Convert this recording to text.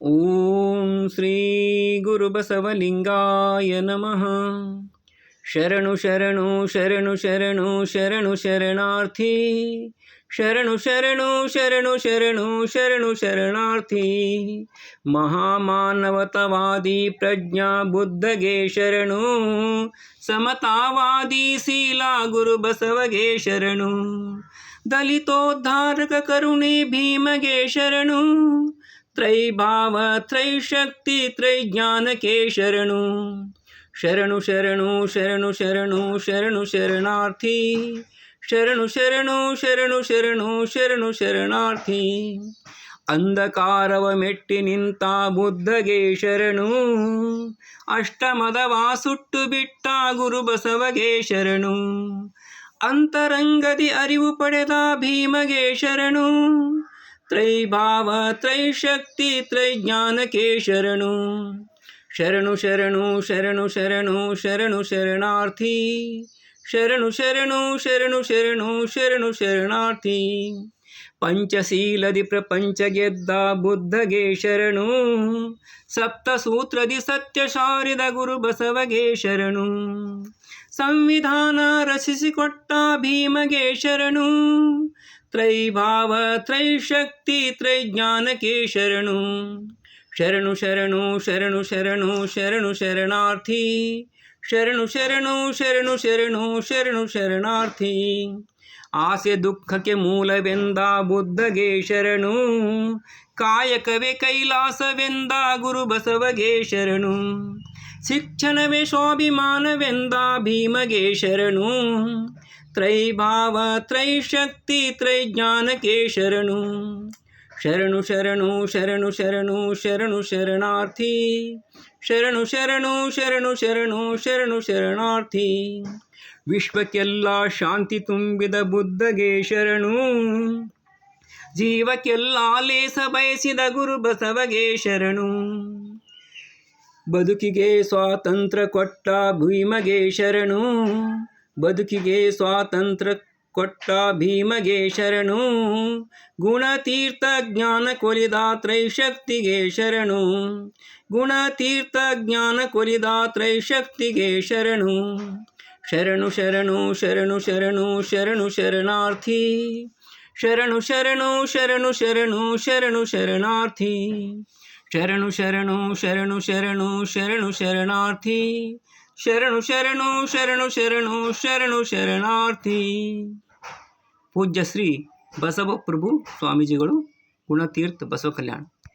ಓಂ ಶ್ರೀ ಗುರುಬಸವಲಿಂಗಾಯ ನಮಃ ಶರಣು ಶರಣು ಶರಣು ಶರಣು ಶರಣು ಶರಣಾರ್ಥಿ ಶರಣು ಶರಣು ಶರಣು ಶರಣು ಶರಣು ಶರಣಾರ್ಥಿ ಮಹಾಮಾನವತವಾದಿ ಪ್ರಜ್ಞಾ ಬುದ್ಧಗೆ ಶರಣು ಸಮತಾವಾದಿ ಶೀಲಾ ಗುರು ಬಸವಗೆ ಶರಣು ದಲಿತೋದ್ಧಾರಕ ಕರುಣೆ ಭೀಮಗೆ ಶರಣು ತ್ರೈಭಾವ ತ್ರೈಶಕ್ತಿ ತ್ರೈಜ್ಞಾನಕ್ಕೆ ಶರಣು ಶರಣು ಶರಣು ಶರಣು ಶರಣು ಶರಣು ಶರಣಾರ್ಥಿ ಶರಣು ಶರಣು ಶರಣು ಶರಣು ಶರಣು ಶರಣಾರ್ಥಿ ಅಂಧಕಾರವ ಮೆಟ್ಟಿ ನಿಂತ ಬುದ್ಧಗೆ ಶರಣು ಅಷ್ಟಮದವ ಸುಟ್ಟು ಬಿಟ್ಟ ಗುರು ಬಸವಗೆ ಶರಣು ಅಂತರಂಗದಿ ಅರಿವು ಪಡೆದ ಭೀಮಗೆ ಶರಣು ತ್ರೈಭಾವ ತ್ರೈಶಕ್ತಿ ತ್ರೈಜ್ಞಾನಕ್ಕೆ ಶರಣು ಶರಣು ಶರಣು ಶರಣು ಶರಣು ಶರಣು ಶರಣಾರ್ಥಿ ಶರಣು ಶರಣು ಶರಣು ಶರಣು ಶರಣು ಶರಣಾರ್ಥಿ ಪಂಚಶೀಲದಿ ಪ್ರಪಂಚ ಗೆದ್ದ ಬುದ್ಧಗೆ ಶರಣು ಸಪ್ತಸೂತ್ರದಿ ಸತ್ಯ ಶಾರಿದ ಗುರು ಬಸವಗೆ ಶರಣು ಸಂವಿಧಾನ ರಚಿಸಿಕೊಟ್ಟ ಭೀಮಗೆ ಶರಣು ತ್ರೈಭಾವ, ತ್ರೈಶಕ್ತಿ ತ್ರೈಜ್ಞಾನಕ್ಕೆ ಶರಣು ಶರಣು ಶರಣು ಶರಣು ಶರಣು ಶರಣು, ಶರಣಾರ್ಥಿ ಶರಣು ಶರಣು ಶರಣು ಶರಣು ಶರಣು, ಶರಣಾರ್ಥಿ. ಆಸೆ ದುಃಖಕ್ಕೆ ಮೂಲವೆಂದ ಬುದ್ಧಗೆ ಶರಣು. ಕಾಯಕವೇ ಕೈಲಾಸವೆಂದ ಗುರು ಬಸವಗೆ ಶರಣು. ಶಿಕ್ಷಣವೇ ಸ್ವಾಭಿಮಾನವೆಂದ ಭೀಮಗೆ ಶರಣು. ತ್ರೈಭಾವ, ತ್ರೈಶಕ್ತಿ, ತ್ರೈಜ್ಞಾನಕ್ಕೆ ಶರಣು. ಶರಣು ಶರಣು ಶರಣು ಶರಣು ಶರಣು, ಶರಣಾರ್ಥಿ. ಶರಣು ಶರಣು ಶರಣು ಶರಣು ಶರಣು, ಶರಣಾರ್ಥಿ. ವಿಶ್ವಕ್ಕೆಲ್ಲ ಶಾಂತಿ ತುಂಬಿದ ಬುದ್ಧಗೆ ಶರಣು. ಜೀವಕ್ಕೆಲ್ಲ ಲೇಸ ಬಯಸಿದ ಗುರು ಬಸವಗೆ ಶರಣು. ಬದುಕಿಗೆ ಸ್ವಾತಂತ್ರ್ಯ ಕೊಟ್ಟ ಭೀಮಗೆ ಶರಣು. ಬದುಕಿಗೆ ಸ್ವಾತಂತ್ರ್ಯ ಕೊಟ್ಟ ಭೀಮಗೆ ಶರಣು ಗುಣತೀರ್ಥ ಜ್ಞಾನ ಕೊಲಿದ ತ್ರೈಶಕ್ತಿಗೆ ಶರಣು ಗುಣತೀರ್ಥ ಜ್ಞಾನ ಕೊಲಿದ ತ್ರೈಶಕ್ತಿಗೆ ಶರಣು ಶರಣು ಶರಣು ಶರಣು ಶರಣು ಶರಣು ಶರಣಾರ್ಥಿ ಶರಣು ಶರಣು ಶರಣು ಶರಣು ಶರಣು ಶರಣಾರ್ಥಿ ಶರಣು ಶರಣು ಶರಣು ಶರಣು ಶರಣು ಶರಣಾರ್ಥಿ ಶರಣು ಶರಣು ಶರಣು ಶರಣು ಶರಣು ಶರಣಾರ್ಥಿ ಪೂಜ್ಯ ಶ್ರೀ ಬಸವಪ್ರಭು ಸ್ವಾಮೀಜಿಗಳು ಗುಣತೀರ್ಥ ಬಸವ ಕಲ್ಯಾಣ.